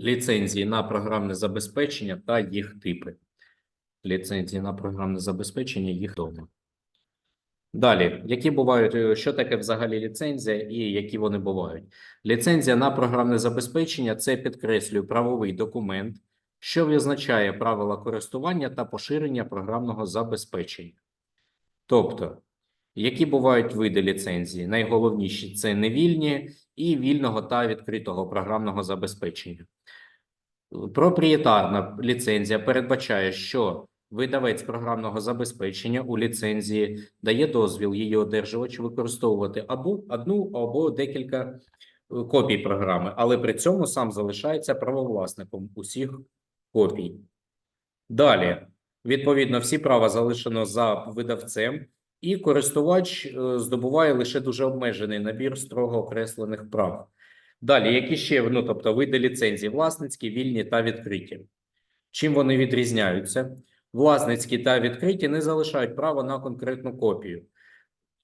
ліцензії на програмне забезпечення та їх типи. Ліцензії на програмне забезпечення, їх дома. Далі, які бувають, е, що таке взагалі ліцензія і які вони бувають? Ліцензія на програмне забезпечення це підкреслюю правовий документ, що визначає правила користування та поширення програмного забезпечення. Тобто, які бувають види ліцензії? Найголовніші це невільні і вільного та відкритого програмного забезпечення. Проприєтарна ліцензія передбачає, що видавець програмного забезпечення у ліцензії дає дозвіл її одержувачу використовувати або одну або декілька е, копій програми, але при цьому сам залишається правовласником усіх копій. Далі, відповідно, всі права залишено за видавцем, і користувач е, здобуває лише дуже обмежений набір строго окреслених прав. Далі, які ще ну, тобто види ліцензій: власницькі, вільні та відкриті. Чим вони відрізняються? Власницькі та відкриті не залишають права на конкретну копію.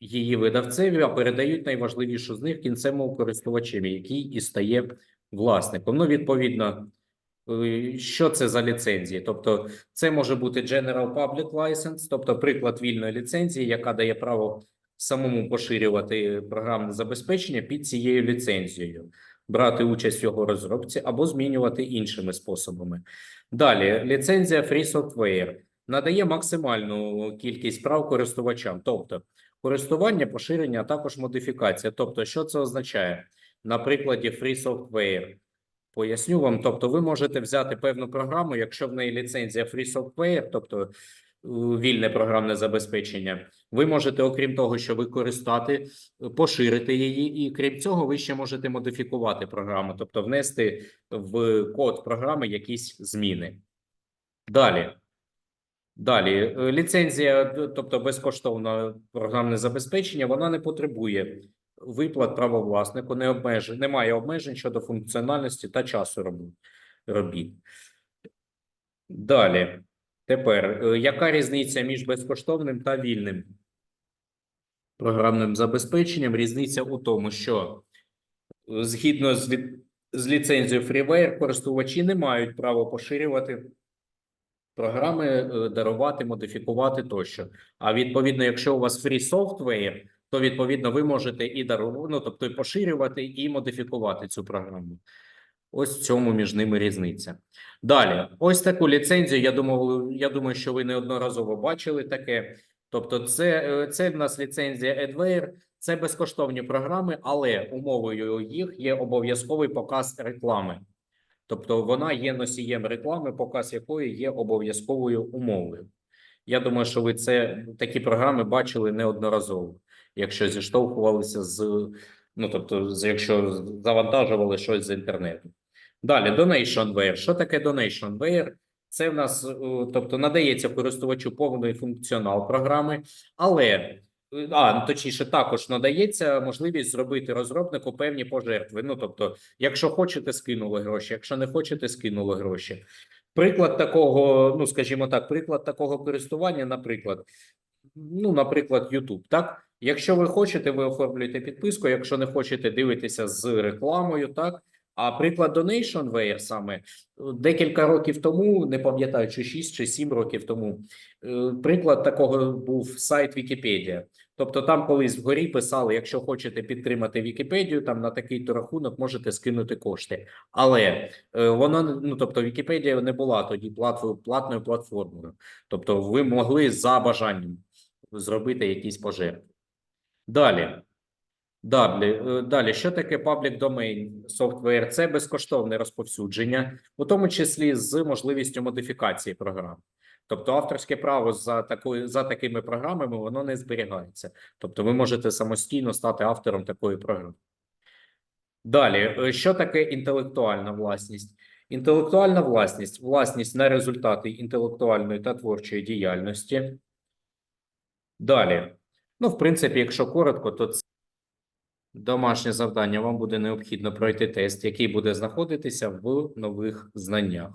Її видавцеві а передають найважливішу з них кінцевому користувачеві, який і стає власником. Ну, відповідно, що це за ліцензії? Тобто, це може бути General Public License, тобто приклад вільної ліцензії, яка дає право самому поширювати програмне забезпечення під цією ліцензією, брати участь в його розробці або змінювати іншими способами. Далі, ліцензія Free Software надає максимальну кількість прав користувачам, тобто користування, поширення, а також модифікація. Тобто, що це означає? На прикладі Free Software. Поясню вам, тобто, ви можете взяти певну програму, якщо в неї ліцензія Free Software, тобто е, вільне програмне забезпечення, ви можете, окрім того, що використати, е, поширити її, і крім цього, ви ще можете модифікувати програму, тобто внести в код програми якісь зміни. Далі. Далі, е, ліцензія, тобто безкоштовне програмне забезпечення, вона не потребує виплат правовласнику, не обмежень, немає обмежень щодо функціональності та часу робіт. Далі, тепер, е, яка різниця між безкоштовним та вільним програмним забезпеченням? Різниця у тому, що е, згідно з, з ліцензією Freeware, користувачі не мають права поширювати програми, е, дарувати, модифікувати тощо. А відповідно, якщо у вас free software, то відповідно ви можете і дарувати, ну, тобто і поширювати, і модифікувати цю програму. Ось в цьому між ними різниця. Далі, ось таку ліцензію. Я думав, я думаю, що ви неодноразово бачили таке. Тобто, це, це в нас ліцензія Adware, це безкоштовні програми, але умовою їх є обов'язковий показ реклами. Тобто вона є носієм реклами, показ якої є обов'язковою умовою. Я думаю, що ви це такі програми бачили неодноразово, якщо зіштовхувалися з ну тобто, якщо завантажували щось з інтернету. Далі, Donationware. Що таке Donationware? Це в нас, е, тобто, надається користувачу повний функціонал програми, але е, а точніше, також надається можливість зробити розробнику певні пожертви. Ну тобто, якщо хочете, скинули гроші, якщо не хочете, скинули гроші. Приклад такого, ну скажімо так, приклад такого користування, наприклад, ну, наприклад, YouTube, так? Якщо ви хочете, ви оформлюєте підписку. Якщо не хочете, дивитеся з рекламою, так? А приклад Donationware саме е, декілька років тому, не пам'ятаю, чи 6 чи 7 років тому, е, приклад такого був сайт Вікіпедія. Тобто там колись вгорі писали, якщо хочете підтримати Вікіпедію, там на такий-то рахунок можете скинути кошти. Але е, вона, ну тобто Вікіпедія не була тоді платною платформою. Тобто ви могли за бажанням зробити якісь пожертви. Далі. Далі, е, далі, що таке Public Domain Software? Це безкоштовне розповсюдження, у тому числі з можливістю модифікації програм. Тобто авторське право за такою за такими програмами воно не зберігається. Тобто, ви можете самостійно стати автором такої програми. Далі, е, що таке інтелектуальна власність? Інтелектуальна власність власність на результати інтелектуальної та творчої діяльності. Далі. Ну, в принципі, якщо коротко, то це домашнє завдання. Вам буде необхідно пройти тест, який буде знаходитися в нових знаннях.